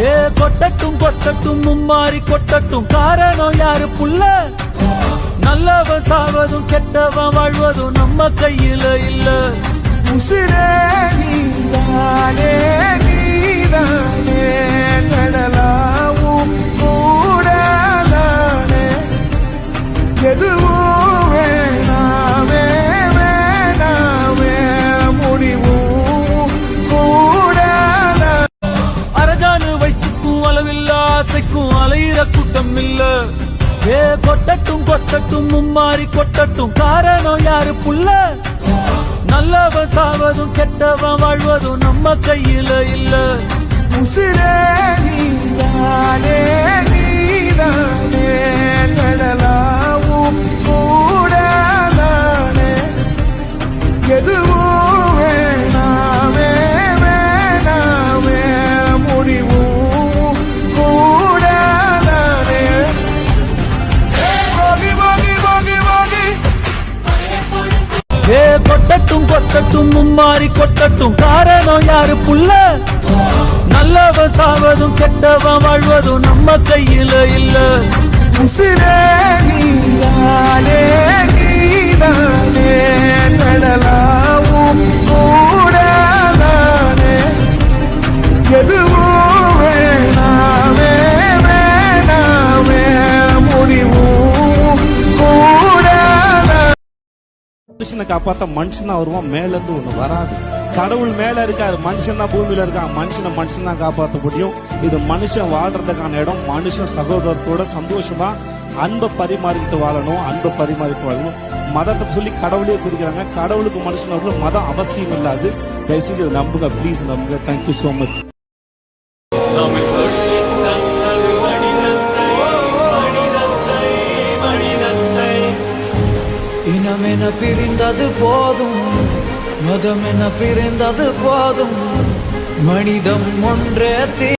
ஏ கொட்டட்டும் கொட்டட்டும் மும்மாறி கொட்டட்டும். காரணம் யாரு புள்ள? நல்லவன் சாவதும் கெட்டவன் வாழ்வதும் நம்ம கையில இல்ல. உசிரே நீதானே நீதானே கடலாவும் கூடலானே எதுவும் ஆசைக்கும் அலையிற கூட்டம் இல்ல. ஏ கொட்டட்டும் கொட்டட்டும் மும்மாறி கொட்டட்டும். காரணம் யாரு புள்ள? நல்லவன் சாவதும் கெட்டவன் வாழ்வதும் நம்ம கையில இல்ல. உசிரே நீதானே நீதானே கடலாவும் கூடலானே எதுவும் கொட்டட்டும் மும்மாறி மும்மாரி கொட்டட்டும். காரணம் யாரு புள்ள? நல்லவன் சாவதும் கெட்டவன் வாழ்வதும் நம்ம கையில இல்ல. உசிரே நீதானே நீதானே கடலாவும் கூடலானே. எதுவும் மனுஷனை காப்பாத்த மனுஷன் தான் வருவான் மேல இருந்து ஒண்ணு வராது. கடவுள் மேல இருக்காரு மனுஷன் தான் பூமியில இருக்கான் மனுஷனை மனுஷன் தான் காப்பாற்ற முடியும். இது மனுஷன் வாழ்றதுக்கான இடம் மனுஷன் சகோதரத்தோட சந்தோஷமா அன்பை பரிமாறிக்கிட்டு வாழணும் அன்பை பரிமாறிட்டு வாழணும். மதத்தை சொல்லி கடவுளே பிரிக்கிறாங்க. கடவுளுக்கு மனுஷனோட மதம் அவசியம் இல்லாது. தயவுசெய்து செஞ்சு நம்புங்க ப்ளீஸ் நம்புங்க. தேங்க்யூ சோ மச் இனமென பிரிந்தது போதும் மதமென பிரிந்தது போதும் மனிதம் ஒன்றே தீ